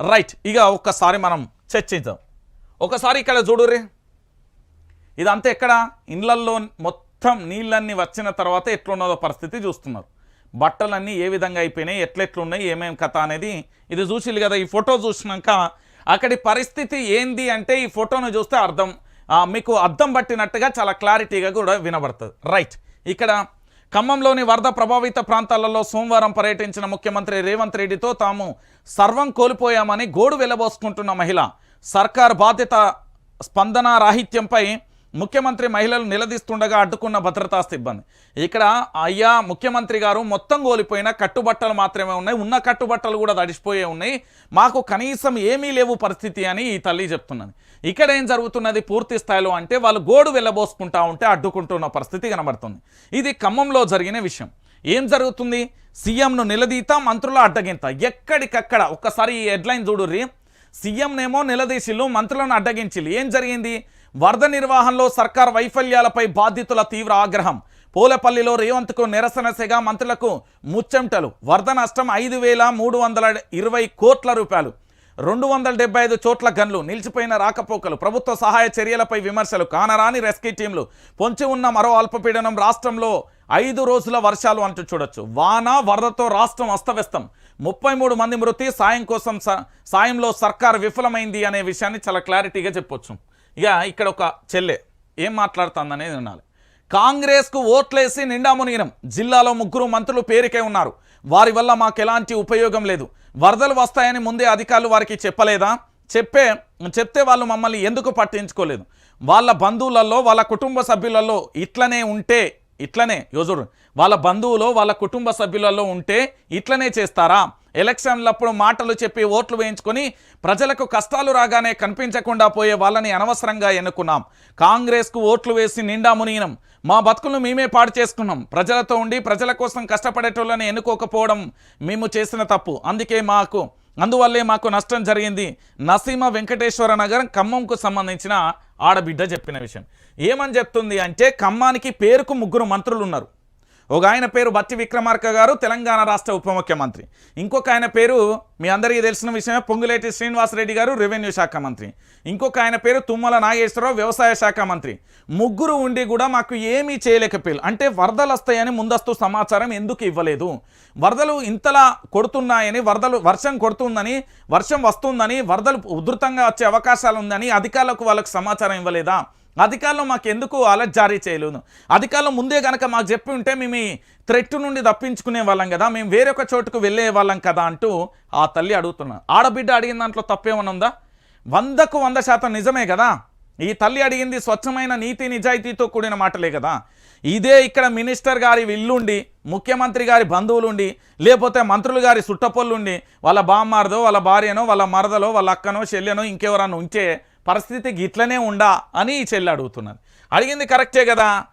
Right ఇక ఒక్కసారి మనం చర్చిద్దాం. ఒకసారి ఇక్కడ చూడురే ఇదంతా ఎక్కడ? ఇండ్లల్లో మొత్తం నీళ్ళన్నీ వచ్చిన తర్వాత ఎట్లున్నదో పరిస్థితి చూస్తున్నారు. బట్టలన్నీ ఏ విధంగా అయిపోయినాయి? ఎట్లెట్లున్నాయి? ఏమేం కథ అనేది ఇది చూసిల్లు కదా. ఈ ఫోటో చూసినాక అక్కడి పరిస్థితి ఏంది అంటే ఈ ఫోటోను చూస్తే అర్థం మీకు అర్థం పట్టినట్టుగా చాలా క్లారిటీగా కూడా వినబడుతుంది. రైట్ ఇక్కడ ఖమ్మంలోని వరద ప్రభావిత ప్రాంతాలలో సోమవారం పర్యటించిన ముఖ్యమంత్రి రేవంత్ రెడ్డితో తాము సర్వం కోల్పోయామని గోడు వెళ్ళబోసుకుంటున్న మహిళ. సర్కార్ బాధ్యత స్పందన రాహిత్యంపై ముఖ్యమంత్రి మహిళలు నిలదీస్తుండగా అడ్డుకున్న భద్రతా సిబ్బంది. ఇక్కడ అయ్యా ముఖ్యమంత్రి గారు మొత్తం కోల్పోయిన కట్టుబట్టలు మాత్రమే ఉన్నాయి. ఉన్న కట్టుబట్టలు కూడా తడిసిపోయే ఉన్నాయి. మాకు కనీసం ఏమీ లేవు పరిస్థితి అని ఈ తల్లి చెప్తున్నది. ఇక్కడ ఏం జరుగుతున్నది? పూర్తి స్థాయిలో అంటే వాళ్ళు గోడు వెళ్ళబోసుకుంటా ఉంటే అడ్డుకుంటున్న పరిస్థితి కనబడుతుంది. ఇది ఖమ్మంలో జరిగిన విషయం. ఏం జరుగుతుంది? సీఎంను నిలదీత మంత్రుల అడ్డగింత. ఎక్కడికక్కడ ఒక్కసారి ఈ హెడ్లైన్ చూడుర్రి. సీఎంనేమో నిలదీసిల్లు మంత్రులను అడ్డగించిల్లు ఏం జరిగింది? వరద నిర్వహణలో సర్కార్ వైఫల్యాలపై బాధితుల తీవ్ర ఆగ్రహం. పోలపల్లిలో రేవంత్కు నిరసన సెగ మంత్రులకు ముచ్చెంటలు వరద నష్టం ఐదు వేల మూడు వందల ఇరవై కోట్ల రూపాయలు. రెండు వందల డెబ్బై ఐదు చోట్ల గన్లు. నిలిచిపోయిన రాకపోకలు. ప్రభుత్వ సహాయ చర్యలపై విమర్శలు. కానరాని రెస్క్యూ టీంలు. పొంచి ఉన్న మరో అల్పపీడనం రాష్ట్రంలో ఐదు రోజుల వర్షాలు అంటూ చూడొచ్చు. వాన వరదతో రాష్ట్రం అస్తవ్యస్తం. ముప్పై మూడు మంది మృతి సాయం కోసం స- సాయంలో సర్కార్ విఫలమైంది అనే విషయాన్ని చాలా క్లారిటీగా చెప్పొచ్చు. ఇక ఇక్కడ ఒక చెల్లె ఏం మాట్లాడుతుందనేది వినాలి. కాంగ్రెస్కు ఓట్లేసి నిండా మునిగినం. జిల్లాలో ముగ్గురు మంత్రులు పేరుకే ఉన్నారు. వారి వల్ల మాకు ఎలాంటి ఉపయోగం లేదు. వరదలు వస్తాయని ముందే అధికారులు వారికి చెప్పలేదా? చెప్పే చెప్తే వాళ్ళు మమ్మల్ని ఎందుకు పట్టించుకోలేదు? వాళ్ళ బంధువులలో వాళ్ళ కుటుంబ సభ్యులలో ఇట్లనే ఉంటే ఇట్లనే యోజుడు వాళ్ళ బంధువులో వాళ్ళ కుటుంబ సభ్యులలో ఉంటే ఇట్లనే చేస్తారా? ఎలక్షన్లప్పుడు మాటలు చెప్పి ఓట్లు వేయించుకొని ప్రజలకు కష్టాలు రాగానే కనిపించకుండా పోయే వాళ్ళని అనవసరంగా ఎన్నుకున్నాం. కాంగ్రెస్కు ఓట్లు వేసి నిండా మునిగినం. మా బతుకులను మేమే పాడు చేసుకున్నాం. ప్రజలతో ఉండి ప్రజల కోసం కష్టపడేటోళ్ళని ఎన్నుకోకపోవడం మేము చేసిన తప్పు. అందుకే మాకు అందువల్లే మాకు నష్టం జరిగింది. నసీమ వెంకటేశ్వర నగరం ఖమ్మంకు సంబంధించిన ఆడబిడ్డ చెప్పిన విషయం. ఏమని చెప్తుంది అంటే ఖమ్మానికి పేరుకు ముగ్గురు మంత్రులు ఉన్నారు ఒక ఆయన పేరు బట్టి విక్రమార్క గారు తెలంగాణ రాష్ట్ర ఉప ముఖ్యమంత్రి. ఇంకొక ఆయన పేరు మీ అందరికీ తెలిసిన విషయమే పొంగులేటి శ్రీనివాసరెడ్డి గారు రెవెన్యూ శాఖ మంత్రి. ఇంకొక ఆయన పేరు తుమ్మల నాగేశ్వరరావు వ్యవసాయ శాఖ మంత్రి. ముగ్గురు ఉండి కూడా మాకు ఏమీ చేయలేకపోయారు. అంటే వరదలు వస్తాయని ముందస్తు సమాచారం ఎందుకు ఇవ్వలేదు? వరదలు ఇంతలా కొడుతున్నాయని వరదలు వర్షం కొడుతుందని వర్షం వస్తుందని వరదలు ఉధృతంగా వచ్చే అవకాశాలు ఉందని అధికారులకు వాళ్ళకు సమాచారం ఇవ్వలేదా? అధికారులు మాకు ఎందుకు అలర్ట్ జారీ చేయలేదు అధికారులు ముందే కనుక మాకు చెప్పి ఉంటే మేము ఈ థ్రెట్ నుండి తప్పించుకునే వాళ్ళం కదా మేము వేరొక చోటుకు వెళ్ళే వాళ్ళం కదా అంటూ ఆ తల్లి అడుగుతున్నాను ఆడబిడ్డ అడిగిన దాంట్లో తప్పేమన్నా ఉందా? వందకు వంద శాతం నిజమే కదా? ఈ తల్లి అడిగింది స్వచ్ఛమైన నీతి నిజాయితీతో కూడిన మాటలే కదా? ఇదే ఇక్కడ మినిస్టర్ గారి ఇల్లుండి ముఖ్యమంత్రి గారి బంధువులుండి లేకపోతే మంత్రులు గారి సుట్టపొల్లుండి వాళ్ళ బామ్మారదో వాళ్ళ భార్యనో వాళ్ళ మరదలో వాళ్ళ అక్కనో చెల్లెనో ఇంకెవరన్నా ఉంచే పరిస్థితి గిట్లనే ఉండా అని ఈ చెల్లి అడుగుతున్నది. అడిగింది కరెక్టే కదా?